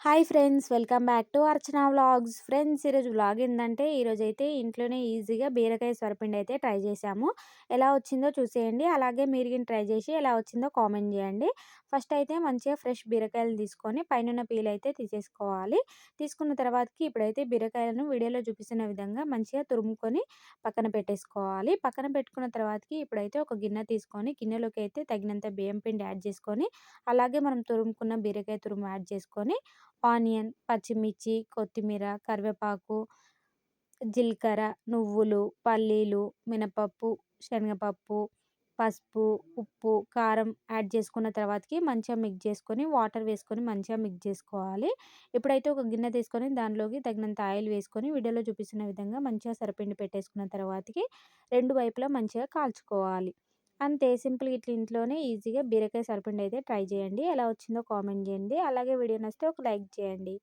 Hi friends! Welcome back to Archana vlogs. Friends ఈరోజు vlog ఏంటంటే ఈరోజు అయితే ఇంట్లోనే ఈజీగా బీరకాయ సొరపిండి అయితే ట్రై చేసాము ఎలా వచ్చిందో చూసేయండి. అలాగే మీరు ట్రై చేసి ఎలా వచ్చిందో కామెంట్ చేయండి. ఫస్ట్ అయితే మంచిగా ఫ్రెష్ బీరకాయలు తీసుకొని పైన పీల్ అయితే తీసేసుకోవాలి. తీసుకున్న తర్వాతకి ఇప్పుడైతే బీరకాయలను వీడియోలో చూపిస్తున్న విధంగా మంచిగా తురుముకొని పక్కన పెట్టేసుకోవాలి. పక్కన పెట్టుకున్న తర్వాతకి ఇప్పుడైతే ఒక గిన్నె తీసుకొని గిన్నెలోకి అయితే తగినంత బియ్యం పిండి యాడ్ చేసుకొని అలాగే మనం తురుముకున్న బీరకాయ తురుము యాడ్ చేసుకొని ఆనియన్ పచ్చిమిర్చి కొత్తిమీర కరివేపాకు జీలకర్ర నువ్వులు పల్లీలు మినపప్పు శనగపప్పు పసుపు ఉప్పు కారం యాడ్ చేసుకున్న తర్వాతకి మంచిగా మిక్స్ చేసుకొని వాటర్ వేసుకొని మంచిగా మిక్స్ చేసుకోవాలి. ఇప్పుడైతే ఒక గిన్నె తీసుకొని దానిలోకి తగినంత ఆయిల్ వేసుకొని వీడియోలో చూపిస్తున్న విధంగా మంచిగా సరిపిండి పెట్టేసుకున్న తర్వాతకి రెండు వైపులా మంచిగా కాల్చుకోవాలి. అంతే సింపుల్ ఇట్లా ఇంట్లోనే ఈజీగా బీరకాయ సరిపిండి అయితే ట్రై చేయండి. ఎలా వచ్చిందో కామెంట్ చేయండి. అలాగే వీడియో నచ్చితే ఒక లైక్ చేయండి.